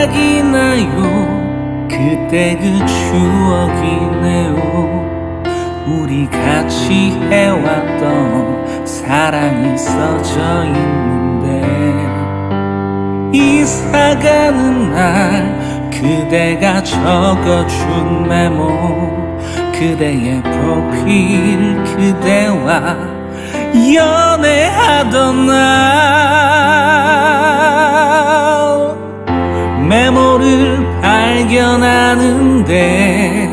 생각이 나요. 그때 그 추억이네요. 우리 같이 해왔던 사랑이 써져 있는데. 이사 가는 날 그대가 적어준 메모. 그대의 프로필 그대와 연애하던 날 발견하는데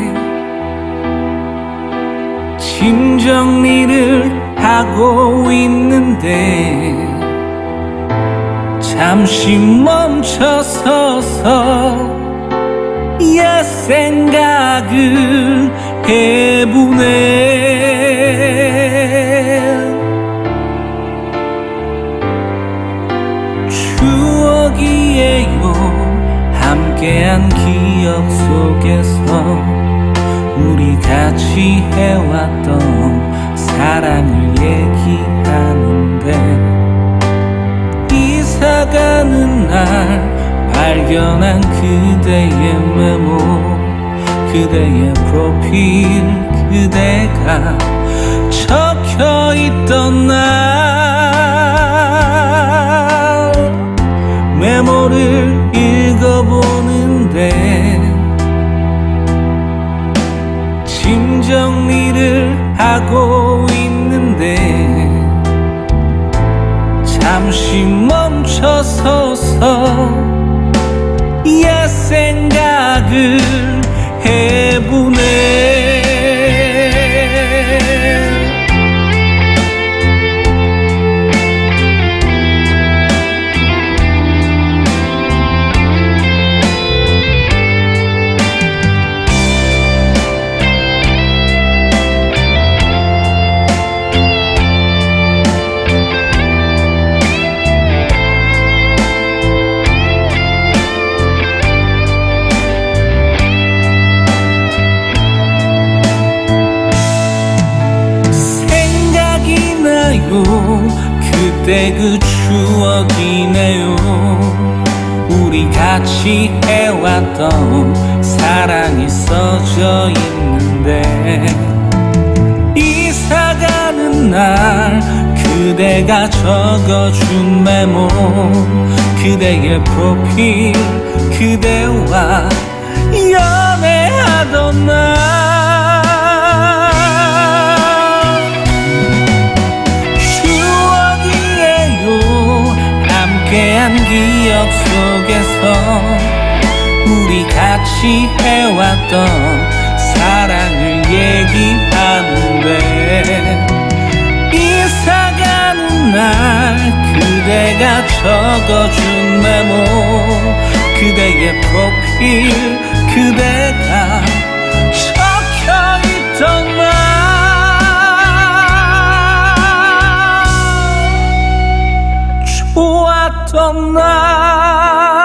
짐 정리를 하고 있는데 잠시 멈춰서서 옛 생각을 해보네. 추억이에요 함께한 기억 속에서 우리 같이 해왔던 사랑을 얘기하는데 이사 가는 날 발견한 그대의 메모 그대의 프로필 그대가 적혀 있던 날 하고 있는데 잠시 멈춰서서 옛 생각을 해보네 나요 그때 그 추억이네요. 우리 같이 해왔던 사랑이 써져 있는데 이사 가는 날 그대가 적어준 메모 그대의 프로필 그대와 연애하던 날 함께한 기억 속에서 우리 같이 해왔던 사랑을 얘기하는데 이사 가는 날 그대가 적어준 메모 그대의 프로필 좋았던 날